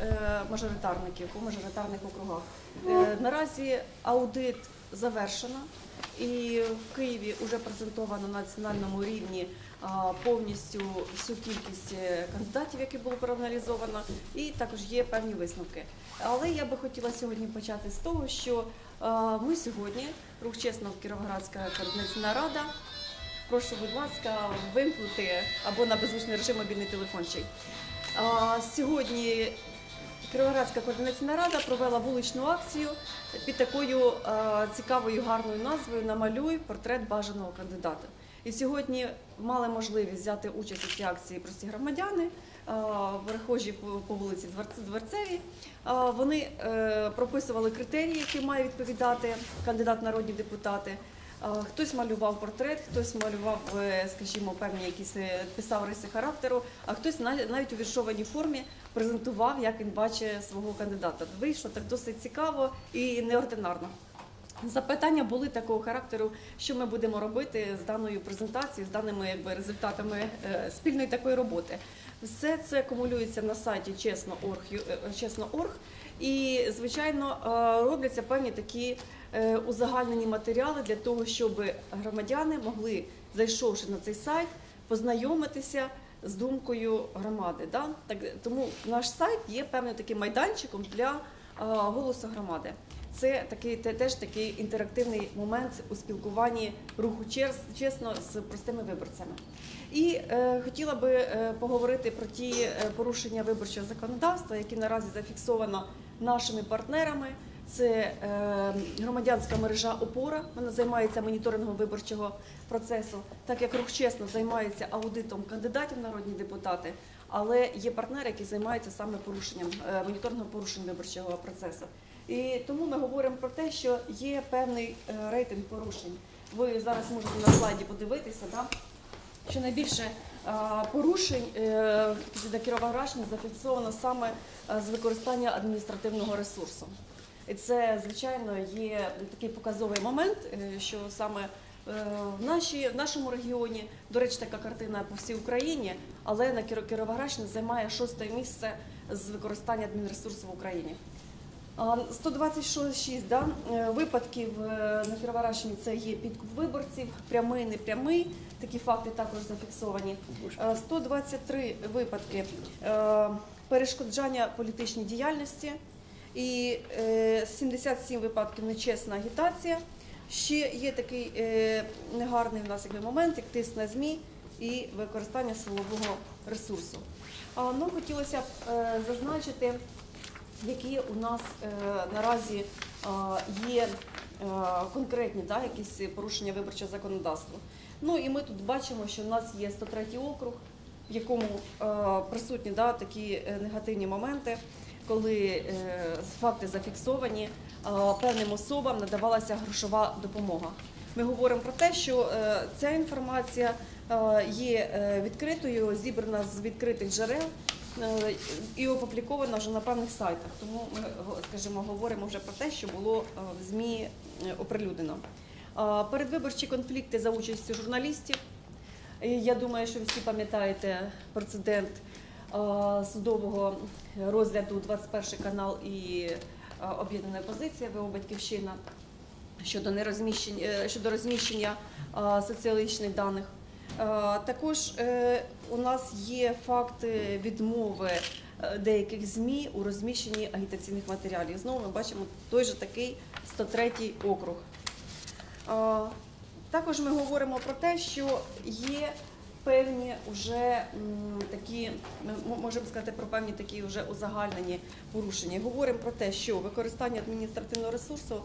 е, мажоритарників по мажоритарних округах. Е, Наразі аудит завершено, і в Києві вже презентовано на національному рівні повністю всю кількість е, кандидатів, які було проаналізовано, і також є певні висновки. Але я би хотіла сьогодні почати з того, що ми сьогодні, рух чесно Кіровоградська координаційна рада. Прошу, будь ласка, вимкнути або на беззвучний режим мобільний телефончик. Сьогодні Кіровоградська координаційна рада провела вуличну акцію під такою а, цікавою гарною назвою Намалюй портрет бажаного кандидата. І сьогодні мали можливість взяти участь у цій акції прості громадяни, а, перехожі по, вулиці Дворц- Дворцевій. Вони е, прописували критерії, які має відповідати кандидат народні депутати. Хтось малював портрет, хтось малював, е, скажімо, певні якісь е, писав риси характеру, а хтось нав- навіть у віршованій формі презентував, як він бачить свого кандидата. Вийшло так досить цікаво і неординарно. Запитання були такого характеру, що ми будемо робити з даною презентацією, з даними якби, результатами е, спільної такої роботи. Все це акумулюється на сайті чесно.орг, е, і, звичайно, робляться певні такі узагальнені матеріали для того, щоб громадяни могли, зайшовши на цей сайт, познайомитися з думкою громади. Да? Так, тому наш сайт є певним таким майданчиком для е, голосу громади. Це такий те- теж такий інтерактивний момент у спілкуванні руху чес- чесно з простими виборцями. І е, хотіла би е, поговорити про ті е, порушення виборчого законодавства, які наразі зафіксовано нашими партнерами. Це е, громадянська мережа Опора. Вона займається моніторингом виборчого процесу, так як рух чесно займається аудитом кандидатів народні депутати. Але є партнери, які займаються саме порушенням е, моніторингом порушень виборчого процесу. І тому ми говоримо про те, що є певний е, рейтинг порушень. Ви зараз можете на слайді подивитися, да? що найбільше порушень на Кіровоградщині зафіксовано саме з використання адміністративного ресурсу. І це, звичайно, є такий показовий момент, е, що саме е, в, нашій, в нашому регіоні, до речі, така картина по всій Україні, але на Кіро- Кіровоградщині займає шосте місце з використання адмінресурсу в Україні. А, 126 да, е, випадків на Кіровоградщині це є підкуп виборців, прямий, непрямий. Такі факти також зафіксовані. Е, 123 випадки перешкоджання політичній діяльності і е, 77 випадків нечесна агітація. Ще є такий е, негарний в нас якби, момент, як тиск на ЗМІ і використання силового ресурсу. А, ну, хотілося б е, зазначити які у нас е, наразі е, є е, конкретні да, якісь порушення виборчого законодавства. Ну і ми тут бачимо, що в нас є 103 округ, в якому е, присутні да, такі е, негативні моменти, коли е, факти зафіксовані, е, певним особам надавалася грошова допомога. Ми говоримо про те, що е, ця інформація є відкритою, зібрана з відкритих джерел і опублікована вже на певних сайтах. Тому ми скажімо, говоримо вже про те, що було в ЗМІ оприлюднено. Передвиборчі конфлікти за участю журналістів. Я думаю, що всі пам'ятаєте прецедент судового розгляду 21 канал і е, об'єднана позиція ВО Батьківщина щодо нерозміщення е, щодо розміщення е, соціологічних даних. Е, Також е, у нас є факти відмови е, деяких ЗМІ у розміщенні агітаційних матеріалів. Знову ми бачимо той же такий 103 округ. Е, Також ми говоримо про те, що є певні вже такі, ми можемо сказати про певні такі вже узагальнені порушення. Говоримо про те, що використання адміністративного ресурсу е,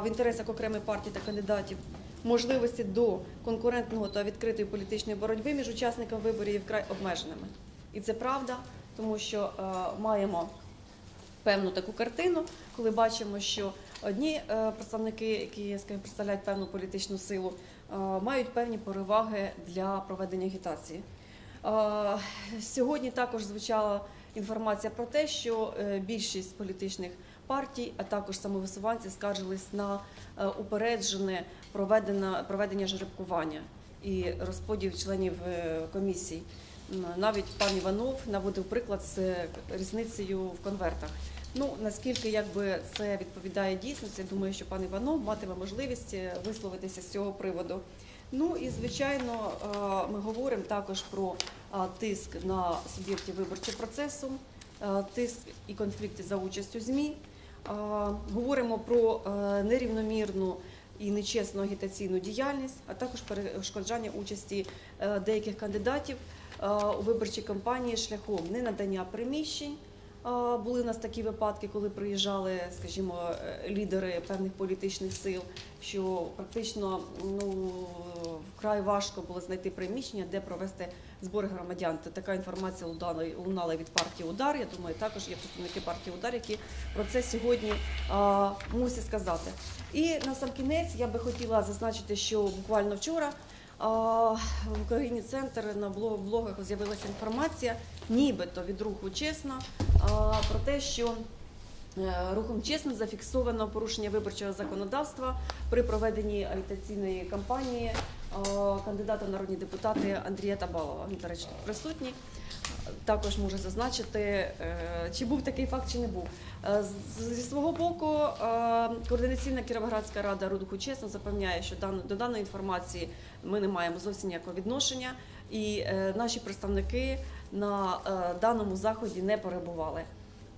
в інтересах окремих партій та кандидатів, можливості до конкурентного та відкритої політичної боротьби між учасниками виборів є вкрай обмеженими. І це правда, тому що е, маємо певну таку картину, коли бачимо, що одні е, представники, які скажімо, представляють певну політичну силу, е, мають певні переваги для проведення агітації. Е, Сьогодні також звучала інформація про те, що більшість політичних партій, а також самовисуванці скаржились на упереджене проведення, жеребкування і розподіл членів комісій. Навіть пан Іванов наводив приклад з різницею в конвертах. Ну наскільки якби це відповідає дійсності, думаю, що пан Іванов матиме можливість е, висловитися з цього приводу. Ну і звичайно, е, ми говоримо також про тиск на суб'єктів виборчого процесу, е, тиск і конфлікти за участю ЗМІ. Говоримо про нерівномірну і нечесну агітаційну діяльність, а також перешкоджання участі деяких кандидатів у виборчій кампанії шляхом ненадання приміщень. Були у нас такі випадки, коли приїжджали, скажімо, е, лідери певних політичних сил, що практично ну вкрай важко було знайти приміщення, де провести збори громадян. Та Така інформація лунала, від партії Удар. Я думаю, також є представники партії Удар, які про це сьогодні мусять сказати. І на сам кінець я би хотіла зазначити, що буквально вчора. В Україні центр на блогах з'явилася інформація, нібито від руху чесно, про те, що е, рухом чесно зафіксовано порушення виборчого законодавства при проведенні агітаційної кампанії кандидата в народні депутати Андрія Табалова. Він, до речі, присутній. Також можу зазначити, е, чи був такий факт, чи не був. Е, Зі свого боку, е, координаційна Кіровоградська рада Рудуху чесно запевняє, що до даної інформації ми не маємо зовсім ніякого відношення, і наші представники на даному заході не перебували.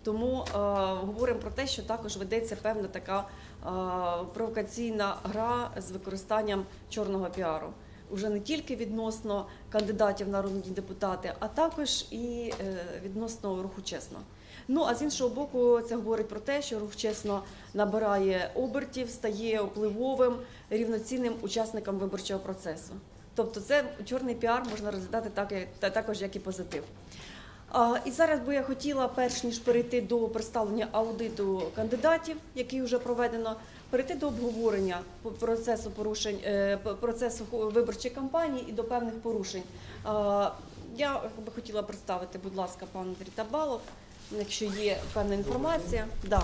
Тому е, говоримо про те, що також ведеться певна така е, провокаційна гра з використанням чорного піару. Уже не тільки відносно кандидатів в народні депутати, а також і е, відносно руху чесно. Ну а з іншого боку, це говорить про те, що рух чесно набирає обертів, стає впливовим, рівноцінним учасником виборчого процесу. Тобто, це чорний піар можна розглядати так, також як і позитив. І зараз би я хотіла, перш ніж перейти до представлення аудиту кандидатів, який вже проведено, перейти до обговорення процесу порушень е, процесу виборчої кампанії і до певних порушень. Я би хотіла представити, будь ласка, пан Андрій Табалов, якщо є певна інформація. Да.